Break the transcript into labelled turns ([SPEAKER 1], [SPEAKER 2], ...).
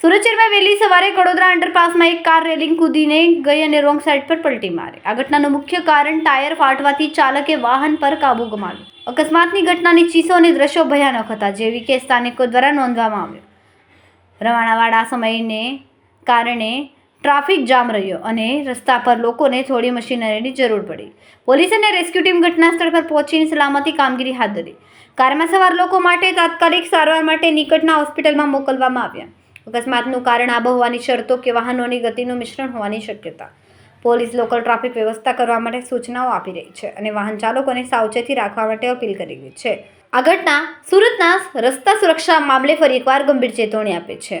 [SPEAKER 1] સુરત વહેલી સવારે કડોદરા અંડરપાસમાં એક કાર રેલિંગ કૂદીને ગઈ અને રોંગ સાઈડ પર પલટી મારી. આ ઘટનાનું મુખ્ય કારણ ટાયર ફાટવાથી ચાલકે વાહન પર કાબુ ગુમાવ્યો. અકસ્માતની ઘટનાની ચીસો અને દ્રશ્યો ભયાનક હતા જેવી કે સ્થાનિકો દ્વારા નોંધવામાં આવ્યો. રવાણાવાળા સમયને કારણે ટ્રાફિક જામ રહ્યો અને રસ્તા પર લોકોને થોડી મશીનરીની જરૂર પડી. પોલીસ અને રેસ્ક્યુ ટીમ ઘટના સ્થળ પર પહોંચીને સલામતી કામગીરી હાથ ધરી. કારમાં સવાર લોકો માટે તાત્કાલિક સારવાર માટે નિકટના હોસ્પિટલમાં મોકલવામાં આવ્યા. અકસ્માતનું કારણ આબોહવાની શરતો કે વાહનોની ગતિનું મિશ્રણ હોવાની શક્યતા. પોલીસ લોકલ ટ્રાફિક વ્યવસ્થા કરવા માટે સૂચનાઓ આપી રહી છે અને વાહન ચાલકોને સાવચેતી રાખવા માટે અપીલ કરી રહી છે. આ ઘટના સુરતના રસ્તા સુરક્ષા મામલે ફરી એકવાર ગંભીર ચેતવણી આપે છે.